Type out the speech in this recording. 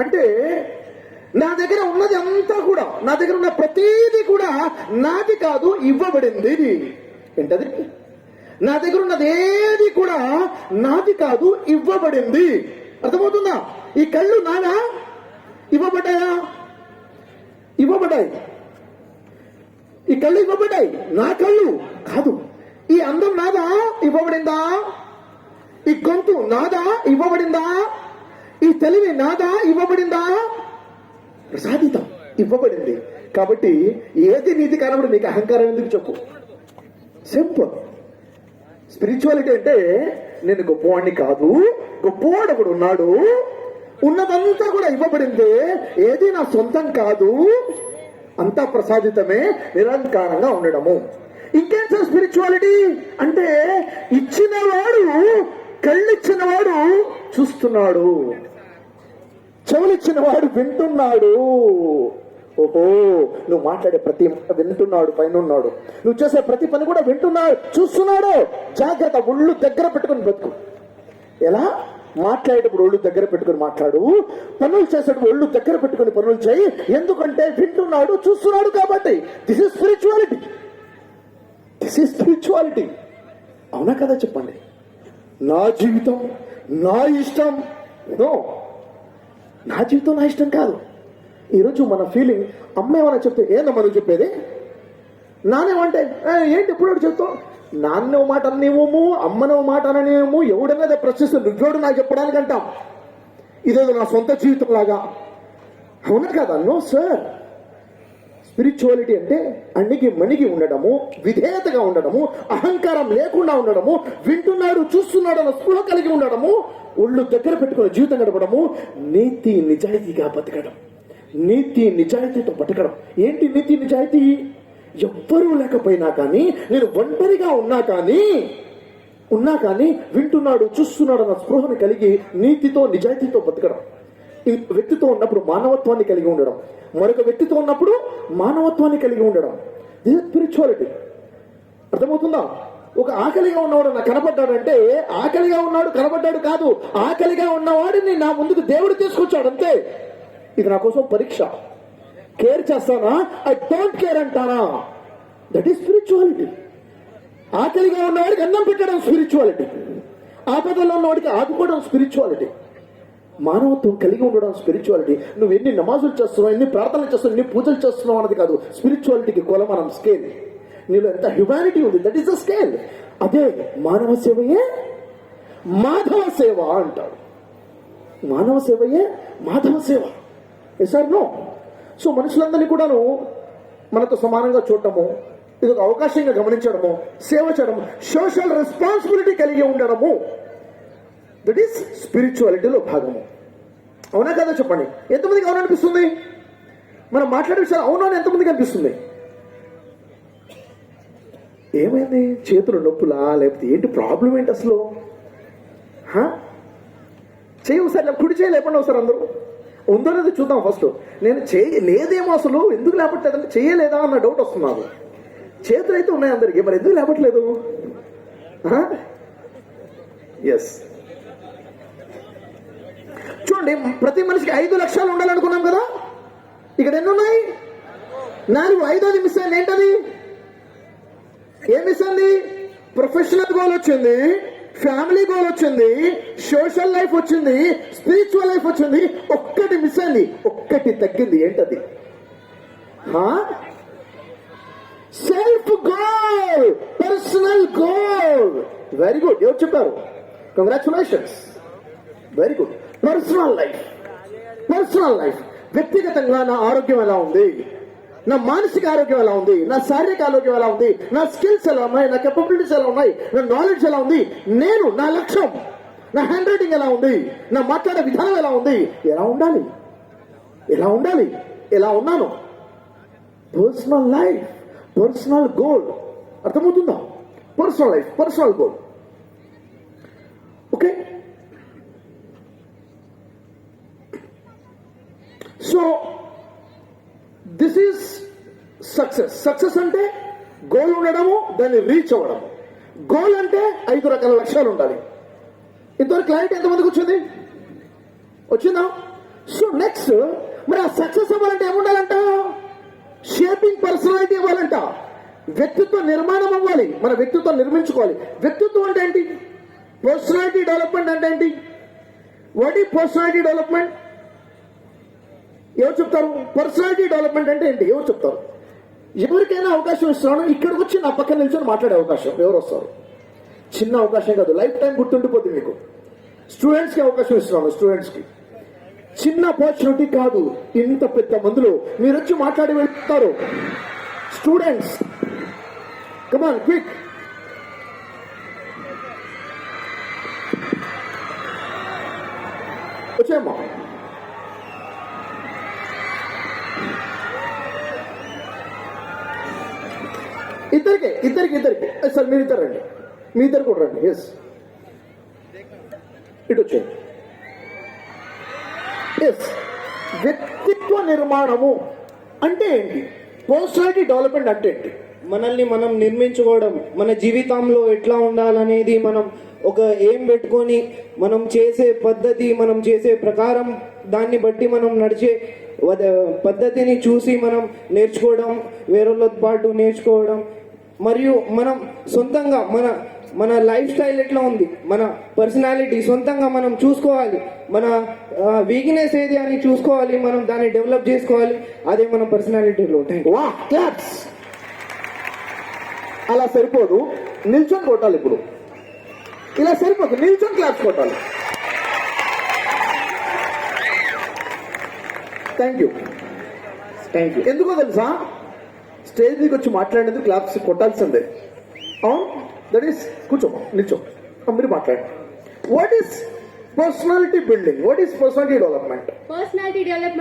అంటే నా దగ్గర ఉన్నది అంతా కూడా నా దగ్గర ఉన్న ప్రతీది కూడా నాది కాదు ఇవ్వబడింది ఏంటది? నా దగ్గర ఉన్నది ఏది కూడా నాది కాదు ఇవ్వబడింది. అర్థమవుతుందా? ఈ కళ్ళు నానా ఇవ్వబడ్డాయా? ఇవ్వబడ్డాయి. ఈ కళ్ళు ఇవ్వబడ్డాయి. నా కళ్ళు కాదు. ఈ అందం నాదా? ఇవ్వబడిందా? ఈ గొంతు నాదా? ఇవ్వబడిందా? ఈ తెలివి నాదా ఇవ్వబడిందా? ప్రసాదితం ఇవ్వబడింది. కాబట్టి ఏది నీతి కానప్పుడు నీకు అహంకారం ఎందుకు చెప్పు? సింపుల్ స్పిరిచువాలిటీ అంటే నేను గొప్పవాడిని కాదు గొప్పవాడు ఒకడు ఉన్నాడు. ఉన్నదంతా కూడా ఇవ్వబడింది. ఏది నా సొంతం కాదు అంతా ప్రసాదితమే నిరంకారంగా ఉండడము. ఇంకేం సార్ స్పిరిచువాలిటీ అంటే ఇచ్చినవాడు కళ్ళిచ్చినవాడు చూస్తున్నాడు. చెవులిచ్చిన వాడు వింటున్నాడు. ఓహో నువ్వు మాట్లాడే ప్రతి మాట వింటున్నాడు పైన ఉన్నాడు నువ్వు చేసే ప్రతి పని కూడా వింటున్నాడు చూస్తున్నాడు. జాగ్రత్త ఒళ్ళు దగ్గర పెట్టుకుని బ్రతుకు. ఎలా? మాట్లాడేటప్పుడు ఒళ్ళు దగ్గర పెట్టుకుని మాట్లాడు. పనులు చేసేటప్పుడు ఒళ్ళు దగ్గర పెట్టుకుని పనులు చేయి. ఎందుకంటే వింటున్నాడు చూస్తున్నాడు కాబట్టి. This is spirituality this is spirituality అవునా కదా చెప్పండి? నా జీవితం నా ఇష్టం. నో నా జీవితం నా ఇష్టం కాదు. ఈరోజు మన ఫీలింగ్ అమ్మ ఏమైనా చెప్తే ఏందమ్మా నువ్వు చెప్పేది? నానేమంటే ఏంటి ఇప్పుడు చెప్తావు? నాన్న మాట అనేమో అమ్మనో మాట అననేమో ఎవడనేది ప్రశ్నిస్తే నువ్వోడు నాకు చెప్పడానికి అంటాం ఇదేదో నా సొంత జీవితం లాగా అవునా కదా? నో సార్ స్పిరిచువాలిటీ అంటే అన్నికి మణిగి ఉండడము విధేయతగా ఉండడము అహంకారం లేకుండా ఉండడము వింటున్నాడు చూస్తున్నాడు అన్న స్పృహ కలిగి ఉండడము ఒళ్ళు దగ్గర పెట్టుకుని జీవితం గడపడము నీతి నిజాయితీగా బతకడం. నీతి నిజాయితీతో బతకడం. ఏంటి నీతి నిజాయితీ? ఎవ్వరూ లేకపోయినా కానీ నేను ఒంటరిగా ఉన్నా కానీ ఉన్నా కానీ వింటున్నాడు చూస్తున్నాడు అన్న స్పృహను కలిగి నీతితో నిజాయితీతో బతకడం. వ్యక్తితో ఉన్నప్పుడు మానవత్వాన్ని కలిగి ఉండడం. మరొక వ్యక్తితో ఉన్నప్పుడు మానవత్వాన్ని కలిగి ఉండడం. ఇది స్పిరిచువాలిటీ అర్థమవుతుందా? ఒక ఆకలిగా ఉన్నవాడు నాకు కనపడ్డాడంటే ఆకలిగా ఉన్నాడు కనపడ్డాడు కాదు. ఆకలిగా ఉన్నవాడిని నా ముందుకు దేవుడు తీసుకొచ్చాడు అంతే. ఇది నా కోసం పరీక్ష. కేర్ చేస్తానా? ఐ డోంట్ కేర్ అంటానా? దట్ ఈస్ స్పిరిచువాలిటీ ఆకలిగా ఉన్నవాడికి అన్నం పెట్టడం స్పిరిచువాలిటీ ఆపదలో ఉన్నవాడికి ఆదుకోవడం స్పిరిచువాలిటీ మానవత్వం కలిగి ఉండడం స్పిరిచువాలిటీ నువ్వు ఎన్ని నమాజులు చేస్తున్నావు ఎన్ని ప్రార్థనలు చేస్తున్నావు ఎన్ని పూజలు చేస్తున్నావు అన్నది కాదు. స్పిరిచువాలిటీకి కొలమానం స్కేల్ నీలో ఎంత హ్యుమానిటీ ఉంది దట్ ఈస్ ద స్కేల్ అదే మానవ సేవయే మాధవ సేవ అంటాడు మానవ సేవయే మాధవ సేవ. సార్ నో సో మనుషులందరినీ కూడాను మనతో సమానంగా చూడటము ఇది ఒక అవకాశంగా గమనించడము సేవ చేయడము సోషల్ రెస్పాన్సిబిలిటీ కలిగి ఉండడము. దట్ ఈస్ స్పిరిచువాలిటీలో భాగము. అవునా కదా చెప్పండి? ఎంతమందికి అవును అనిపిస్తుంది? మనం మాట్లాడే విషయాలు అవును అని ఎంతమందికి అనిపిస్తుంది? ఏమైంది? చేతులు నొప్పులా? లేకపోతే ఏంటి ప్రాబ్లం ఏంటి అసలు? చేయవు చేయి ఒకసారి కుడి చేయి లేకుండా ఒకసారి అందరూ. ఉందో లేదో చూద్దాం ఫస్ట్. నేను చేయి లేదేమో అసలు? ఎందుకు లేపట్లేదంటే చేయలేదా అన్న డౌట్ వస్తుంది నాకు. చేతులు అయితే ఉన్నాయి అందరికీ మరి ఎందుకు లేపట్లేదు? ఎస్ చూడండి ప్రతి మనిషికి ఐదు లక్షలు ఉండాలనుకున్నాం కదా? ఇక్కడ ఎన్ని ఉన్నాయి నాలుగు ఐదోది మిస్ అయింది ఏంటది? ఏం మిస్ అయింది? ప్రొఫెషనల్ గోల్ వచ్చింది ఫ్యామిలీ గోల్ వచ్చింది సోషల్ లైఫ్ వచ్చింది స్పిరిచువల్ లైఫ్ వచ్చింది ఒక్కటి మిస్ అయింది ఒక్కటి తగ్గింది ఏంటది? Self goal personal goal very good ఎవరు చెప్పారు? Congratulations very good personal life personal life వ్యక్తిగతంగా నా ఆరోగ్యం ఎలా ఉంది నా మానసిక ఆరోగ్యం ఎలా ఉంది నా శారీరక ఆరోగ్యం ఎలా ఉంది నా స్కిల్స్ ఎలా ఉన్నాయి నా కెపబిలిటీస్ ఎలా ఉన్నాయి నా నాలెడ్జ్ ఎలా ఉంది నేను నా లక్ష్యం నా హ్యాండ్ రైటింగ్ ఎలా ఉంది నా మాట్లాడే విధానం ఎలా ఉంది ఎలా ఉండాలి ఎలా ఉండాలి ఎలా ఉన్నాను పర్సనల్ లైఫ్ పర్సనల్ గోల్ అర్థమవుతుందా personal life personal goal okay so this is success success అంటే గోల్ ఉండడము దాన్ని రీచ్ అవ్వడము. గోల్ అంటే ఐదు రకాల లక్ష్యాలు ఉండాలి. ఇంతవరకు క్లారిటీ ఎంతమందికి వచ్చింది? వచ్చిందా? సో నెక్స్ట్ మరి ఆ సక్సెస్ అవ్వాలంటే ఏముండాలంట షేపింగ్ పర్సనాలిటీ అవ్వాలంట వ్యక్తిత్వ నిర్మాణం అవ్వాలి. మన వ్యక్తిత్వం నిర్మించుకోవాలి. వ్యక్తిత్వం అంటే ఏంటి? పర్సనాలిటీ డెవలప్మెంట్ అంటే ఏంటి? వాట్ ఈ పర్సనాలిటీ డెవలప్మెంట్ ఎవరు చెప్తారు? పర్సనాలిటీ డెవలప్మెంట్ అంటే ఏంటి? ఎవరు చెప్తారు? ఎవరికైనా అవకాశం ఇస్తున్నాను ఇక్కడికి వచ్చి నా పక్కన నిల్చొని మాట్లాడే అవకాశం. ఎవరు వస్తారు? చిన్న అవకాశం కాదు లైఫ్ టైం గుర్తుండిపోతుంది మీకు. స్టూడెంట్స్కి అవకాశం ఇస్తున్నాను స్టూడెంట్స్కి చిన్న ఆపర్చునిటీ కాదు ఇంత పెద్ద మందులు. మీరు వచ్చి మాట్లాడి వెళ్తారు. స్టూడెంట్స్ కమాన్ క్విక్ వచ్చేమ్మా ఇద్దరికి ఇద్దరికి ఇద్దరికి. సార్ మీరు ఇద్దరు రండి. మీ ఇద్దరు కూడా రండి. ఎస్ ఇటు వచ్చేయండి. ఎస్ వ్యక్తిత్వ నిర్మాణము అంటే ఏంటి? పర్సనాలిటీ డెవలప్మెంట్ అంటే ఏంటి? మనల్ని మనం నిర్మించుకోవడం మన జీవితంలో ఎట్లా ఉండాలనేది మనం ఒక ఏం పెట్టుకొని మనం చేసే పద్ధతి మనం చేసే ప్రకారం దాన్ని బట్టి మనం నడిచే పద్ధతిని చూసి మనం నేర్చుకోవడం వేరొళ్ళతో పాటు నేర్చుకోవడం మరియు మనం సొంతంగా మన మన లైఫ్ స్టైల్ ఎట్లా ఉంది? మన పర్సనాలిటీ సొంతంగా మనం చూసుకోవాలి. మన వీక్నెస్ ఏది అని చూసుకోవాలి మనం దాన్ని డెవలప్ చేసుకోవాలి. అదే మన పర్సనాలిటీలో. థ్యాంక్ క్లాప్స్ అలా సరిపోదు. నిల్చొని కొట్టాలి ఇప్పుడు. ఇలా సరిపోదు. నిల్చొని క్లాప్స్ కొట్టాలి. థ్యాంక్ యూ థ్యాంక్ యూ ఎందుకో తెలుసా? స్టేజ్ మీదకి వచ్చి మాట్లాడేందుకు క్లాప్స్ కొట్టాల్సిందే. అవును? దట్ ఈస్ కూర్చో నిల్చో. మీరు మాట్లాడండి. What is personality building what is personality development personality development